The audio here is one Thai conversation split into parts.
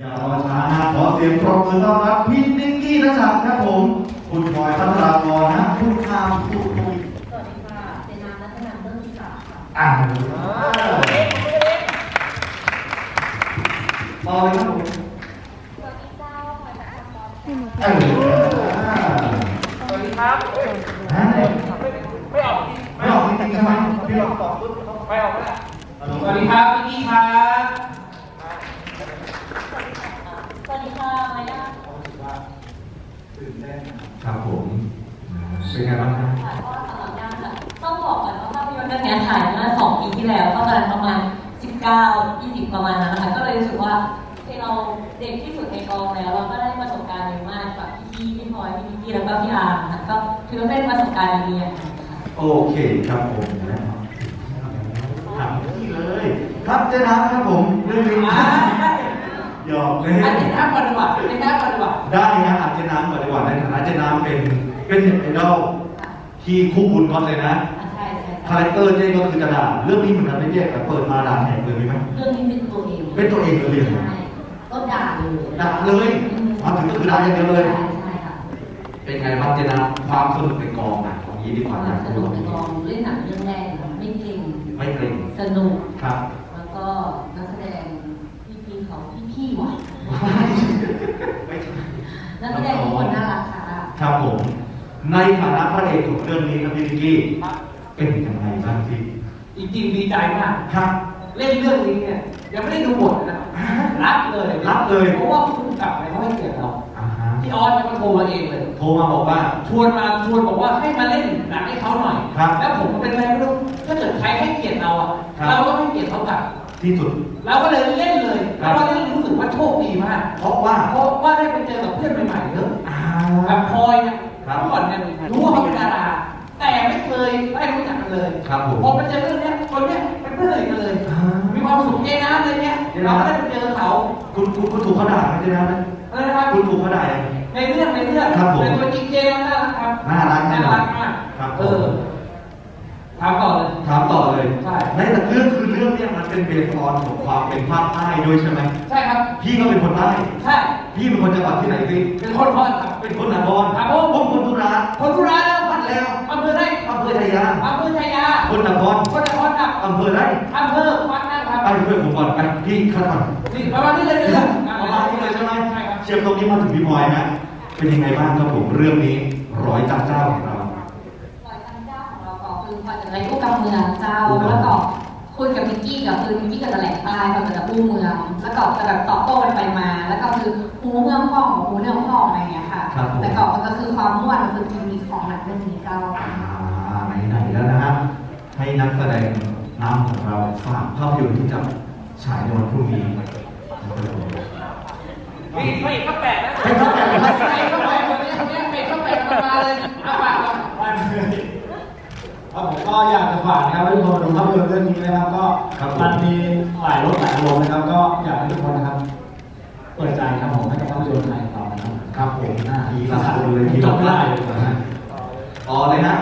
อย่ารอช้านะขอเสียงปรบมือต้อนรับพี่นิกกี้นัชชัดครับผม คุณพลอยพัทรากรนะคุณอามคุณปุ้ยสวัสดีค่ะเจนามนัทนันเรื่องที่สามค่ะอ่านต่อเลยครับผมสวัสดีเจ้าพลอยจากคำบอลเออสวัสดีครับฮะไม่ออกจริงไม่ออกจริงๆใช่ไหมพี่ลองตอบปุ๊บไม่ออกแล้วสวัสดีครับพี่กี้ครับ สวัสดีค่ะมายา ครับผมเป็นไงบ้างครับค่ะก็สำหรับย่าค่ะต้องบอกก่อนว่าภาพยนตร์เรื่องนี้ถ่ายเมื่อสองปีที่แล้วก็ตอนนั้นประมาณ19 20ประมาณนั้นนะคะก็เลยรู้สึกว่าที่เราเด็กที่สุดในกองแล้วเราก็ได้ประสบการณ์เยอะมากกับพี่พี่พลอยพี่นิกกี้แล้วก็พี่อาร์มนะคะก็ถือว่าเป็นประสบการณ์ดีๆอย่างหนึ่งค่ะโอเคครับผมถามพี่เลย ครับเจ๊น้ำครับผมเรื่องนี้ หยอกเล่อันนนี้ท่าปฏิบัติอันนี้ท่าปฏิบัติได้นะอาจจะน้ำก่อนดีกว่าในฐานะเจน้ำเป็นเป็นเน็ตไอดอลที่คู่บุญก่อนเลยนะอะใช่ใช่คาแรคเตอร์เจ๊ก็คือกระดาษเรื่องนี้เหมือนกันไม่แยกแต่เปิดมาด่าแหกเลยมีไหมเรื่องนี้เป็นตัวเองเป็นตัวเองเลยใช่ก็ด่าเลยด่าเลยมาถึงก็คือด่าอย่างเดียวเลยใช่ใช่ค่ะเป็นไงบ้างเจน้ำความสนุกในกองอะของนี้ดีกว่าคนะวามสนุกในกองเล่นหนังเรื่องแรกนะไม่เกรงไม่เกรงสนุกครับ แล้วก็นักแสดงพี่ๆเขาพี่ๆว่ะ ไม่ใช่ นักแสดงทุกคนน่ารักค่ะครับผม ในฐานะพระเอกของเรื่องนี้ครับพี่นิกกี้เป็นยังไงบ้างพี่จริงๆดีใจมากครับ เล่นเรื่องนี้เนี่ยยังไม่ได้ดูบทนะรับเลยรับเลยเพราะว่าผู้กำกับเนี่ยเขาให้เกียรติเราอ่าฮะพี่ออสเนี่ยเขาโทรมาเองเลย โทรมาบอกว่าชวนมาชวนบอกว่าให้มาเล่นหนังให้เขาหน่อยครับแล้วผมก็เป็นอะไรไม่รู้ถ้าเกิดใครให้เกียรติเราอะครับเราก็ให้เกียรติเขากลับ ที่สุด เราก็เลยเล่นเลยครัแล้บวก็เล่นรู้สึกว่าโชคดีมากเพราะว่าเพราะว่าได้ไปเจอกับเพื่อนใหม่ๆเยอะอ่าแบบพลอยเนี่ยครับเมื่อก่อนเนี่ยรู้ว่าเขาเป็นดาราแต่ไม่เคยได้รู้จักกันเลยครับผมพอไปเจอเรื่องเนี้ยคนเนี้ยเป็นเพื่อนเลยกันเลยอ่ามีความสุขเจน้ำเลยเนี่ยเจ๊เราน้ำก็ได้ไปเจอเขาคุณคุณคุณถูกเขาด่าไหมเจ๊น้ำไหมอะไรนะครับคุณถูกเขาด่ายังในเรื่องในเรื่องครับผมในตัวจริงเจมันน่ารักครับน่ารักน่ารักมากครับเออ ถามก่อนเลย ถามต่อเลยใช่ ในแต่เรื่องคือเรื่องเนี้ยมันเป็นเบสออนของความเป็นภาคใต้ด้วยใช่ไหมใช่ครับ พี่ก็เป็นคนใต้ใช่ พี่เป็นคนจังหวัดที่ไหนพี่เป็นคนพอดครับ เป็นคนนครครับผม ผมคนทุราคนทุราแล้วบ้านแล้วอำเภอได้อำเภอชัยยาอำเภอชัยยาคนนครคนนครครับอำเภอไรอำเภอวัดนะครับไปเพื่อนผมก่อนไปพี่ขั้นก่อนนี่ประมาณนี้เลยปนะระมาณนี้เลยใช่ไหมใช่ครับเชียร์ตรงนี้มาถึงพี่พลอยนะเป็นยังไงบ้างครับผมเรื่องนี้ร้อยจังเจ้าของเรา ปล่อยจันเจ้าของเราก็ คือพลอยจากไรกู้กำเมืองเจ้า แล้วก็คุยกับมิกกี้กับคือมิกกี้กับตะแหลกใต้เขาจะกู้เมือง แล้วก็จะแบบตอบโต้กันไปมา แล้วก็คือหูเมืองพ่องกับหูเมืองพ่องอะไรอย่างเงี้ยค่ะครับผมแต่ก็มันก็คือความม่วนมันคือกิมมิคของหนังเรื่องนี้เจ้าอ่าไหนๆแล้วนะฮะให้นักแสดงนำของเราฝากภาพยนตร์ที่จะฉายในวันพรุ่งนี้นะครับผมมีพระเอกก็แปลกนะให้เข้าไปพให้ระเข้าไปเอกก็แปลกวันนี้คนนี้พระเอกก็แปลกมาเลยเอาปากก่อน ครับผมก็อยากจะฝากนะครับให้ทุกคนมาดูภาพยนตร์เรื่องนี้นะครับ ก็มันมีหลายรสหลายอารมณ์นะครับ ก็อยากให้ทุกคนนะครับเปิดใจครับผมให้กับภาพยนตร์ไทยของเรานะครับครับผมหน้าทีละคนเลยทีจละบไม่ท่าได้นเลยนะฮะต่อเลยนะ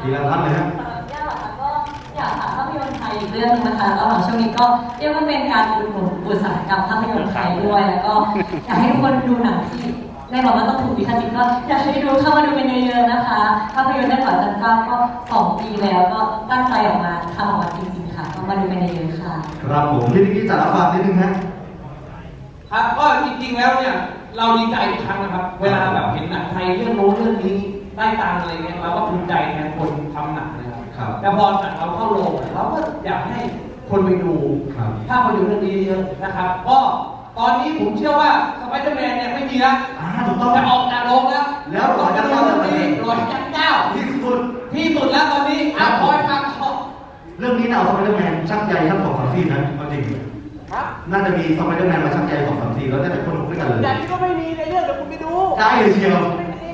ทีละท่านเลยนะสำหรับย่าค่ะก็อยากฝากภาพยนตร์ไทยอีกเรื่องหนึงนะคะระหว่างช่วงนี้ก็เรียกว่าเป็นการอุดหนุนอุตสาหกรรมภาพยนตร์ไทยด้วย แล้วก็อยากให้ทุกคนดูหนังที่แน่นอนว่าต้องถูกลิขสิทธิ์ก็อยากให้ดูเข้ามาดูกันเยอะๆนะคะ ภาพยนตร์ได้ก่อนจันเจ้าก็สองปีแล้วก็ตั้งใจออกมาทำออกมาจริงๆค่ะก็มาดูกันเยอะๆค่ะ ครับผมพี่นิกกี้จัดรับฝากนิดนึงฮะ ครับก็จริงๆแล้วเนี่ยเราดีใจทุกครั้งนะครับ เวลาแบบเห็นหนังไทยเรื่องโน้นเรื่องนี้ได้ตังค์อะไรเงี้ยเราก็ภูมิใจแทนคนทำหนังนะครับครับ แต่พอหนังเราเข้าโรงเราก็อยากให้คนไปดูครับ ภาพยนตร์เรื่องนี้เยอะนะครับ ก็ ตอนนี้ผมเชื่อว่าสไปเดอร์แมนเนี่ยไม่มีแล้วอ่าถูกต้องจะออกจากโรงแล้วแล้วรอยจันเจ้าเรื่องนี้รอยจันเจ้าที่สุดที่สุดแล้วตอนนี้อะคอยฟังเขาเรื่องนี้น่าเอาสไปเดอร์แมนชักใยทั้งสองสามซีนนะเอาจริงครับน่าจะมีสไปเดอร์แมนมาชักใยสองสามซีนแล้วน่าจะคนหนุกด้วยกันเลยแต่นี่ก็ไม่มีในเรื่องเดี๋ยวคุณไปดูได้เลยเชียวไม่มี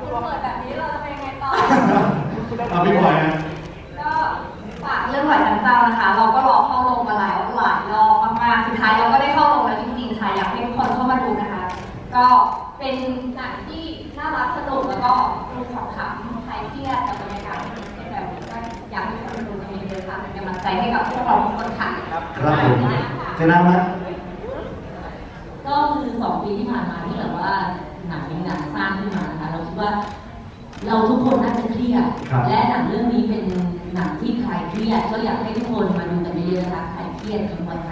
คุณเปิดแบบนี้เราจะเป็นไงต่อเอาพี่บอยนะก็ฝากเรื่องหวายจันเจ้านะคะ เราก็รอเข้าโรงมาหลายหลายรอบมากๆสุดท้ายเราก็ได้เข้า มาดูนะคะ ก็เป็นหนังที่น่ารักสนุกแล้วก็ดูขำๆใครเครียดกับบรรยากาศที่แบบนี้ก็อยากให้ทุกคนดูกันเยอะๆค่ะเป็นกำลังใจให้กับพวกเราทุกคนค่ะครับผมเจน้ำนะก็ฝสองปีที่ผ่านมาที่แบบว่าหนังเป็นหนังสร้างขึ้นมานะคะเราคิดว่า เราทุกคนน่าจะเครียดครับและหนังเรื่องนี้เป็นหนังที่คลายเครียดก็อยากให้ทุกคนมาดูกันเยอะๆนะคะคลายเครียดกันวันค่ะ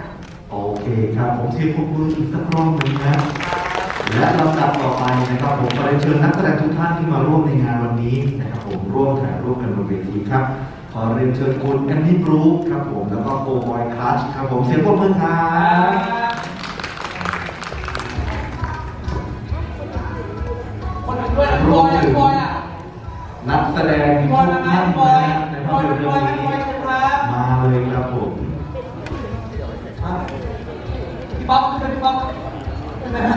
โอเคครับ ผมเชียร์พวกคุณอีกสักรอบหนึ่งนะและลำดับต่อไปนะครับผมขอเรียนเชิญนักแสดงทุกท่านที่มาร่วมในงานวันนี้นะครับผมร่วมถ่ายรูปกันบนเวทีครับขอเรียนเชิญคุณแอนนี่บรูคครับผมแล้วก็โกบอยคลัชครับผมเสียงปรบมือครับคนอื่นด้วยนะพี่บอยอะพี่บอยอะนักแสดงพี่ทุบอยกมาไหมท่านพี่บอยนะในพี่บภาอยพยนตร์พี่เรื่บออยงพี่นี้บอยเชิญครับมาเลยครับผม พี่ป๊อกขึ้นไปพี่ป๊อกขึ้นไปนะ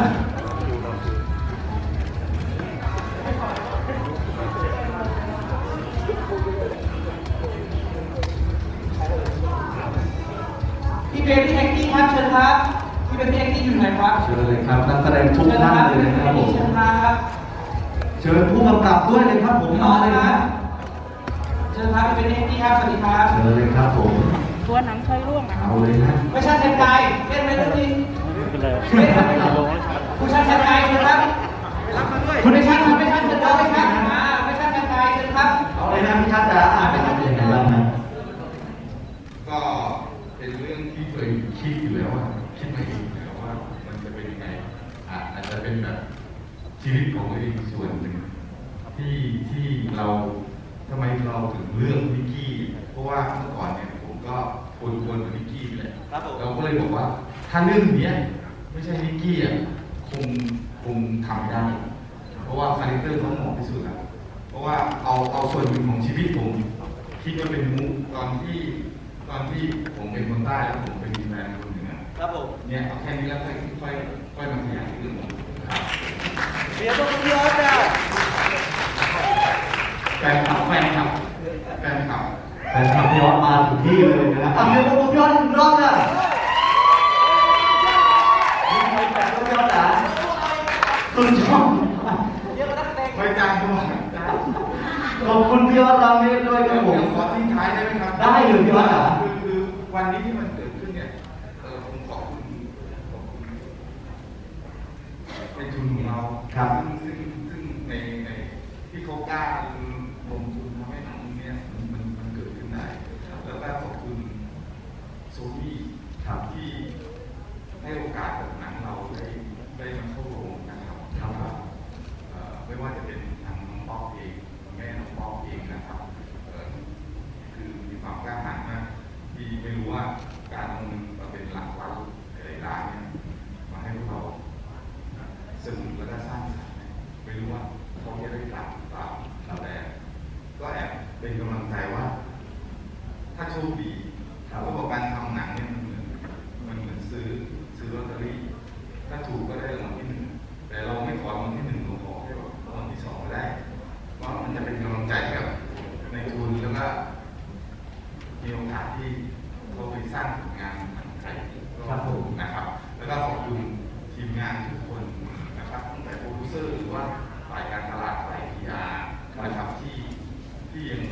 พี่เบนพี่แองกี้ครับเชิญครับพี่เบนพี่แองกี้อยู่ไหนครับเชิญเลยครับนักแสดงทุกท่านเลยนะครับผมเชิญครับเชิญผู้กำกับด้วยเลยครับผมมาเลยครับเชิญครับพี่เบนพี่แองกี้ครับสวัสดีครับเชิญเลยครับผม ตัวหนังเคยร่วงอะเอาเลยนะไม่ใช่แทนกายเล่นไหมเรื่องนี้เป็นเลยเล่นไหมผู้ชายแทนกายเชิญครับคุณไม่ใช่ครับไม่ใช่เชิญครับไม่ใช่อ่าไม่ใช่แทนกายเชิญครับเอาเลยนะพี่ชาติจ๋าอ่านไปทำยังไงบ้างนะก็เป็นเรื่องที่เคยคิดอยู่แล้วว่าคิดมาเองอยู่แล้วว่ามันจะเป็นยังไงอะอาจจะเป็นแบบชีวิตของตัวเองส่วนหนึ่งที่ที่เราทำไมเราถึงเลือกวิกกี้เพราะว่าเมื่อก่อนเนี่ยผมก็ค วรควรกับวิกกี้นี่แหละเราก็เลยบอกว่า ถ้าเรื่องเนี้ยไม่ใช่วิกกี้อะคงคงทำไม่ได้ เพราะว่าคาแรคเตอร์เขาเหมาะที่สุดแล้วเพราะว่าเอาเอาส่วนหนึ่งของชีวิตผมคิดว่าเป็นมุกตอนที่ตอนที่ผมเป็นคนใต้แล้วผมเป็นแฟนคนเหนือครับผมเนี่ยเอาแค่นี้แล้วค่อยค่อยค่อยมาขยายเรื่องครับเรียนต้องพี่ออสจ้ะแฟนคลับแฟนคลับแฟนคลับ แฟนคลับพี่ออสมาถึงที่เลยนะอะเรียกว่าพี่ออสอีกรอบนะนี่ใครแฟนพี่ออสจ๋าสุดยอดไม่จ้างด้วยจ้างขอบคุณพี่ออสราเมศด้วยครับผมเดี๋ยวขอทิ้งท้ายได้ไหมครับได้เลยพี่ออสจ๋าคือคือวันนี้ที่มันเกิดขึ้นเนี่ยเออผมขอบคุณขอบคุณเป็นทุนของเราครับซึ่งซึ่งซึ่งในในที่เขากล้าลงทุนทำให้หนังเนี้ยมันมันมันเกิดขึ้นได้ แล้วก็ขอบคุณโซนี่ ครับ ที่ให้โอกาสกับหนังเราได้ได้มาเข้าโรงนะครับ ครับ เอ่อไม่ว่าจะเป็นทางน้องป๊อกเองแม่น้องป๊อกเองนะครับเอ่อคือมีความกล้าหาญมากที่ไม่รู้ว่าการเอาเงินมาเป็นหลักล้านหลายๆล้านเนี่ยมาให้พวกเราสนุกแล้วก็สร้างสรรค์เนี่ยไม่รู้ว่าเขาจะได้ตามหรือเปล่าแต่ก็แอบเป็นกำลังใจว่า ถ้าโชคดีเขาบอกการทำหนังเนี่ยมันเหมือนมันเหมือนซื้อซื้อลอตเตอรี่ ถ้าถูกก็ได้รางวัลที่หนึ่งแต่เราไม่ขอรางวัลที่หนึ่งเราขอแค่แบบรางวัลที่สองก็ได้เพราะมันจะเป็นกำลังใจให้กับในทุนแล้วก็มีโอกาสที่เขาไปสร้างผลงานหนังไทย ครับผม นะครับ แล้วก็ขอบคุณทีมงานทุกคนนะครับตั้งแต่โปรดิวเซอร์หรือว่าฝ่ายการตลาดฝ่ายพีอาร์นะครับที่ที่ยัง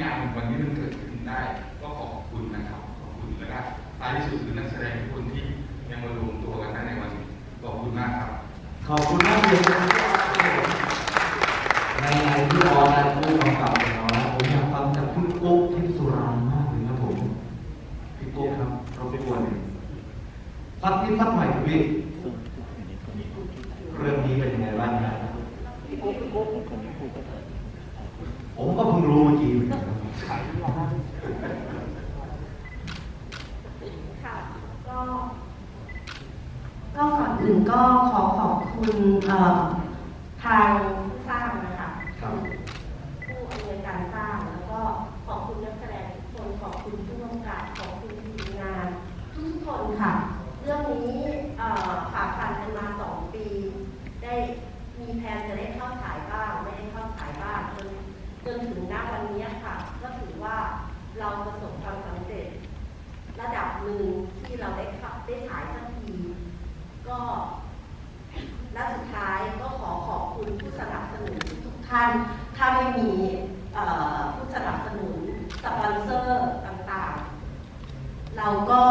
ทำให้งานวันนี้มันเกิดขึ้นได้ ก็ขอบคุณนะครับขอบคุณแล้วก็ท้ายที่สุดคือนักแสดงทุกคนที่ยังมารวมตัวกันได้ในวันนี้ขอบคุณมากครับ ขอบคุณมากเลยในในที่ออสและผู้กำกับของเรานะผมอยากฟังจากคุณกุ๊กทิพย์สุรางค์มากเลยครับผมพี่กุ๊กครับเราไปกวนสักนิดสักหน่อยครับพี่เรื่องนี้เป็นยังไงบ้างนะผมก็เพิ่งรู้เมื่อกี้เหมือนกัน ครับค่ะก็ก็ก่อนอื่นก็ขอขอบคุณเอ่อทางผู้สร้างนะคะครับผู้อำนวยการสร้างแล้วก็ขอบคุณนักแสดงทุกคนขอบคุณผู้กำกับขอบคุณทีมงาน ทุกๆคนค่ะ เรื่องนี้เอ่อผ่าฟันกันมาสองปี ได้มีแผนจะได้เข้าฉายบ้าง ไม่ได้เข้าฉายบ้างจนจนถึงณวันนี้ค่ะก็ถือว่า เราประสบความสำเร็จ ระดับหนึ่งที่เราได้ขับได้ขายสักทีก็และสุดท้ายก็ขอขอบคุณผู้สนับสนุนทุกท่าน ถ้าไม่มีผู้สนับสนุนสปอนเซอร์ต่างๆ เราก็